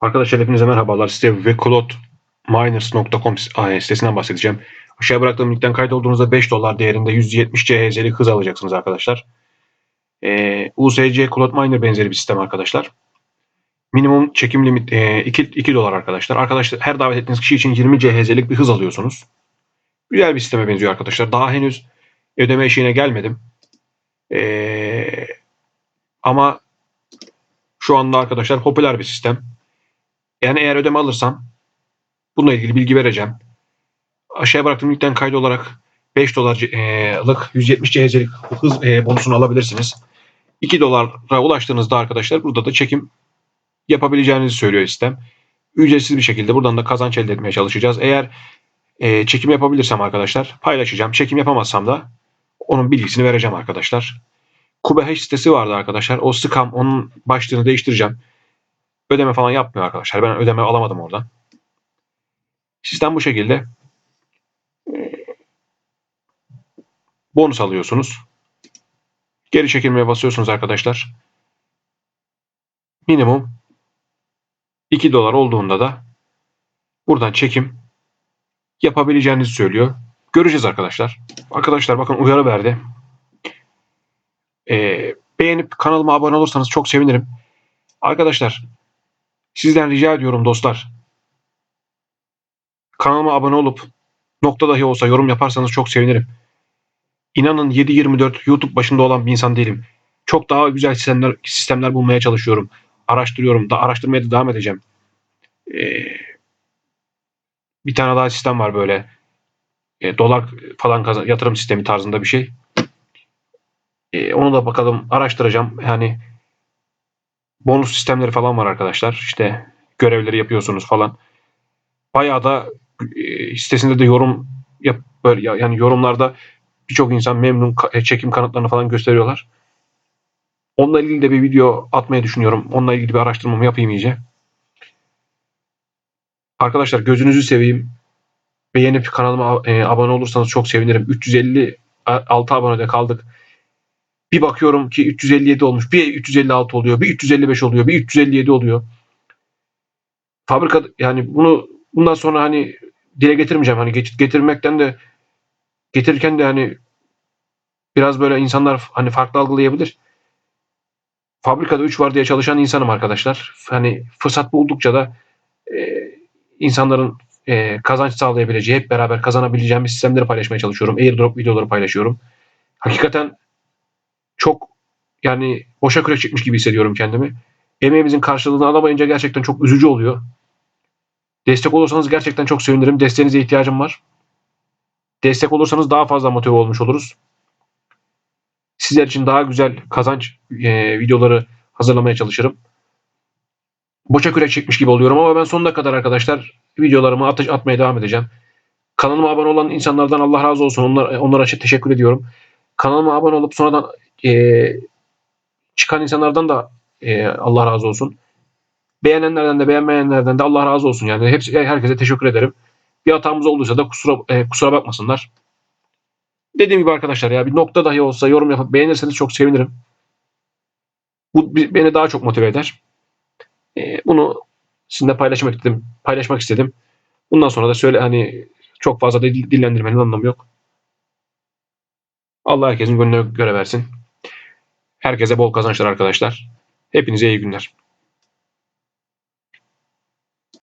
Arkadaşlar hepinize merhabalar. Size vcloudminers.com sitesinden bahsedeceğim. Aşağıya bıraktığım linkten kaydolduğunuzda 5 dolar değerinde 170 CHZ'lik hız alacaksınız arkadaşlar. Ee, USC Cloud Miner benzeri bir sistem arkadaşlar. Minimum çekim limit e, 2, 2 dolar arkadaşlar. Arkadaşlar her davet ettiğiniz kişi için 20 CHZ'lik bir hız alıyorsunuz. Güzel bir sisteme benziyor arkadaşlar. Daha henüz ödeme işine gelmedim. Ee, ama şu anda arkadaşlar popüler bir sistem. Yani eğer ödeme alırsam bununla ilgili bilgi vereceğim. Aşağıya bıraktığım linkten kaydı olarak 5 dolarlık 170 CHZ'lik hız e, bonusunu alabilirsiniz. 2 dolara ulaştığınızda arkadaşlar burada da çekim yapabileceğinizi söylüyor sistem. Ücretsiz bir şekilde buradan da kazanç elde etmeye çalışacağız. Eğer e, çekim yapabilirsem arkadaşlar paylaşacağım. Çekim yapamazsam da onun bilgisini vereceğim arkadaşlar. Kubehash sitesi vardı arkadaşlar. O scam onun başlığını değiştireceğim. Ödeme falan yapmıyor arkadaşlar. Ben ödeme alamadım oradan. Sistem bu şekilde. Ee, Bonus alıyorsunuz. Geri çekilmeye basıyorsunuz arkadaşlar. Minimum 2 dolar olduğunda da buradan çekim yapabileceğinizi söylüyor. Göreceğiz arkadaşlar. Arkadaşlar bakın uyarı verdi. Ee, beğenip kanalıma abone olursanız çok sevinirim. Arkadaşlar sizden rica ediyorum dostlar. Kanalıma abone olup nokta dahi olsa yorum yaparsanız çok sevinirim. İnanın 7-24 YouTube başında olan bir insan değilim. Çok daha güzel sistemler, sistemler bulmaya çalışıyorum. Araştırıyorum. Da araştırmaya da devam edeceğim. Ee, bir tane daha sistem var böyle. E, dolar falan kazan, yatırım sistemi tarzında bir şey. E, onu da bakalım araştıracağım. Yani bonus sistemleri falan var arkadaşlar. İşte görevleri yapıyorsunuz falan. Bayağı da e, sitesinde de yorum yap böyle ya- yani yorumlarda birçok insan memnun e, çekim kanıtlarını falan gösteriyorlar. Onunla ilgili de bir video atmayı düşünüyorum. Onunla ilgili bir araştırmamı yapayım iyice. Arkadaşlar gözünüzü seveyim. Beğenip kanalıma e, abone olursanız çok sevinirim. 356 abonede kaldık. Bir bakıyorum ki 357 olmuş. Bir 356 oluyor. Bir 355 oluyor. Bir 357 oluyor. Fabrika yani bunu bundan sonra hani dile getirmeyeceğim. Hani getirmekten de getirirken de hani biraz böyle insanlar hani farklı algılayabilir. Fabrikada 3 var diye çalışan insanım arkadaşlar. Hani fırsat buldukça da e, insanların e, kazanç sağlayabileceği, hep beraber kazanabileceğimiz sistemleri paylaşmaya çalışıyorum. Airdrop videoları paylaşıyorum. Hakikaten çok yani boşa kürek çekmiş gibi hissediyorum kendimi. Emeğimizin karşılığını alamayınca gerçekten çok üzücü oluyor. Destek olursanız gerçekten çok sevinirim. Desteğinize ihtiyacım var. Destek olursanız daha fazla motive olmuş oluruz. Sizler için daha güzel kazanç e, videoları hazırlamaya çalışırım. Boşa kürek çekmiş gibi oluyorum ama ben sonuna kadar arkadaşlar videolarımı at- atmaya devam edeceğim. Kanalıma abone olan insanlardan Allah razı olsun. Onlar, onlara teşekkür ediyorum. Kanalıma abone olup sonradan e, çıkan insanlardan da e, Allah razı olsun. Beğenenlerden de beğenmeyenlerden de Allah razı olsun. Yani hepsi herkese teşekkür ederim. Bir hatamız olduysa da kusura e, kusura bakmasınlar. Dediğim gibi arkadaşlar ya bir nokta dahi olsa yorum yapıp beğenirseniz çok sevinirim. Bu beni daha çok motive eder. E, bunu sizinle paylaşmak istedim. Paylaşmak istedim. Bundan sonra da söyle hani çok fazla da dil- dillendirmenin anlamı yok. Allah herkesin gönlüne göre versin. Herkese bol kazançlar arkadaşlar. Hepinize iyi günler.